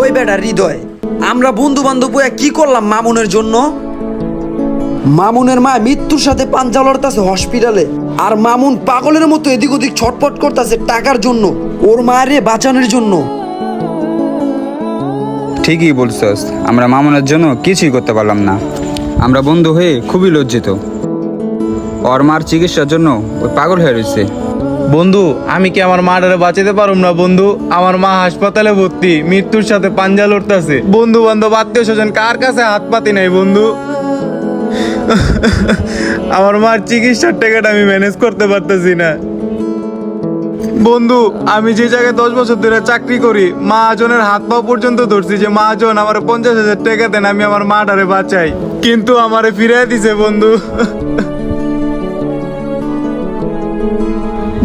ওই বেটা হৃদয়, আমরা বন্ধু বান্ধব কি করলাম মামুনের জন্য? মামুনের মা মৃত্যুর সাথে পাঞ্জা লড়তাছে হসপিটালে, আর মামুন পাগলের মতো এদিক ওদিক ছটপট করতেছে টাকার জন্য, ওর মায়েরে বাঁচানোর জন্য। ঠিকই বলছস, আমরা মামুনের জন্য কিছুই করতে পারলাম না। আমরা বন্ধু হয়ে খুবই লজ্জিত। ওর মার চিকিৎসার জন্য ওই পাগল হয়ে রয়েছে। বন্ধু, আমি কি আমার মাটারে বাঁচাতে পারুম না, বন্ধু? আমার মা হাসপাতালে ভর্তি, মৃত্যুর সাথে পাঞ্জা লড়তেছে। বন্ধু বান্ধব আত্মীয় স্বজন কার কাছে হাত পাতি নাই, বন্ধু? আমার মার চিকিৎসার টাকাটা আমি ম্যানেজ করতে পারতেছি না। বন্ধু, আমি যে জায়গায় দশ বছর ধরে চাকরি করি, মহাজনের হাত পা পর্যন্ত ধরছি যে মহাজন আমার পঞ্চাশ হাজার টাকা দেন, আমি আমার মাটারে বাঁচাই। কিন্তু আমারে ফিরাই দিছে, বন্ধু।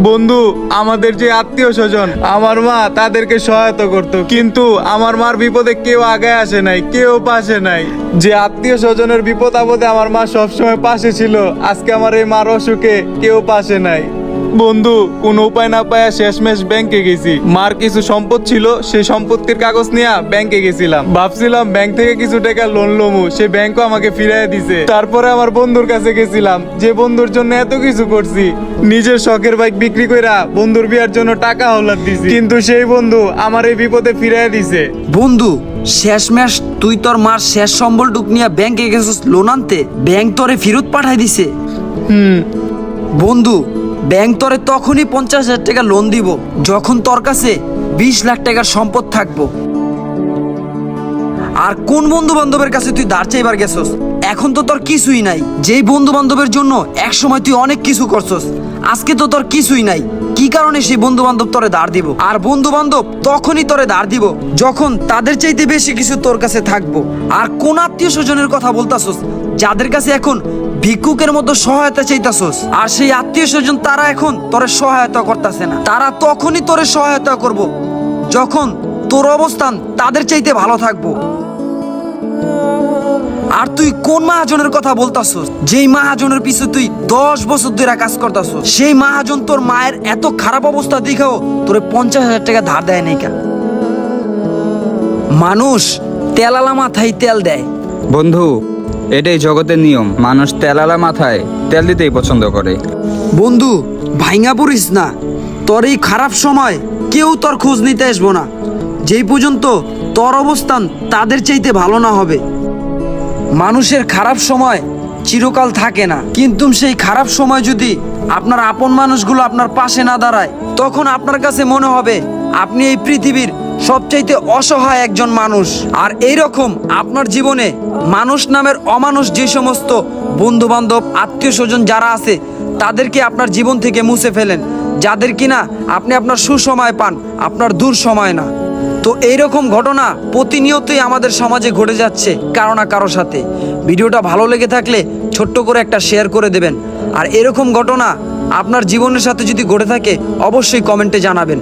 বন্ধু, আমাদের যে আত্মীয় স্বজন, আমার মা তাদেরকে সহায়তা করত। কিন্তু আমার মার বিপদে কেউ আগে আসে নাই, কেউ পাশে নাই। যে আত্মীয় স্বজনের বিপদ আপদে আমার মা সবসময় পাশে ছিল, আজকে আমার এই মার অসুখে কেউ পাশে নাই। বন্ধু কোন উপায় না পায়া শেষমেশ ব্যাংকে গেছি। মার কিছু সম্পদ ছিল সেই সম্পত্তির কাগজ নিয়ে ব্যাংকে গেছিলাম। ভাবছিলাম ব্যাংক থেকে কিছু টাকা লোন লমু সে ব্যাংকও আমাকে ফিরাই দিছে। তারপরে আমার বন্ধুর কাছে গেছিলাম যে বন্ধুর জন্য এত কিছু করছি। নিজের শখের বাইক বিক্রি কইরা বন্ধুর বিয়ার জন্য টাকা হলাদ দিছি। কিন্তু সেই বন্ধু আমার এই বিপদে ফিরাই দিছে। বন্ধু শেষমেশ তুই তোর মার শেষ সম্বল ডুক নিয়ে ব্যাংকে গেছিস লোন আনতে ব্যাংক তোরে ফেরত পাঠাই দিছে। হুম। বন্ধু ব্যাংক তরে তখনই পঞ্চাশ হাজার টাকা লোন দিব, যখন তোর কাছে বিশ লাখ টাকার সম্পদ থাকব। আর কোন বন্ধু বান্ধবের কাছে তুই দাঁড় চাইবার গেছস? এখন তো তোর কিছুই নাই। যেই বন্ধু বান্ধবের জন্য এক সময় তুই অনেক কিছু করছস, আজকে তো তোর কিছুই নাই। কি কারণে সেই বন্ধু বান্ধব তোরে দাঁড় দিব? আর বন্ধু বান্ধব তখনই তোরে দাঁড় দিব যখন তাদের চাইতে বেশি কিছু তোর কাছে থাকব। আর কোন আত্মীয় স্বজনের কথা বলতাছস, যাদের কাছে এখন ভিক্ষুকের মতো সহায়তা চাইতাছস? আর সেই আত্মীয় স্বজন তারা এখন তোরে সহায়তা করতেছে না। তারা তখনই তোরে সহায়তা করব, যখন তোর অবস্থান তাদের চাইতে ভালো থাকব। আর তুই কোন মাহাজনের কথা বলতাছস? যেই মাহাজনের পিছু তুই দশ বছর ধরে কাজ করতাছস সেই মাহাজন তোর মায়ের এত খারাপ অবস্থা দেখাও তোরে পঞ্চাশ হাজার টাকা ধার দেয় নাই কেন? মানুষ তেলালা মাথায় তেল দেয়। বন্ধু এটাই জগতের নিয়ম। মানুষ তেলালা মাথায় তেল দিতেই পছন্দ করে। বন্ধু ভাইঙ্গা পড়িস না। তোর এই খারাপ সময় কেউ তোর খোঁজ নিতে আসব না। যেই পর্যন্ত তোর অবস্থান তাদের চাইতে ভালো না হবে। মানুষের খারাপ সময় চিরকাল থাকে না। কিন্তু সেই খারাপ সময় যদি আপনার আপন মানুষগুলো আপনার পাশে না দাঁড়ায়, তখন আপনার কাছে মনে হবে, আপনি এই পৃথিবীর সবচাইতে অসহায় একজন মানুষ। আর এই রকম আপনার জীবনে মানুষ নামের অমানুষ যে সমস্ত বন্ধু বান্ধব আত্মীয় স্বজন যারা আছে, তাদেরকে আপনার জীবন থেকে মুছে ফেলেন, যাদের কিনা আপনি আপনার সুসময় পান, আপনার দূর সময় না। তো এইরকম ঘটনা প্রতিনিয়তই আমাদের সমাজে ঘটে যাচ্ছে, কারও না কারও সাথে। ভিডিওটা ভালো লেগে থাকলে ছোট্ট করে একটা শেয়ার করে দেবেন। আর এরকম ঘটনা আপনার জীবনের সাথে যদি ঘটে থাকে, অবশ্যই কমেন্টে জানাবেন।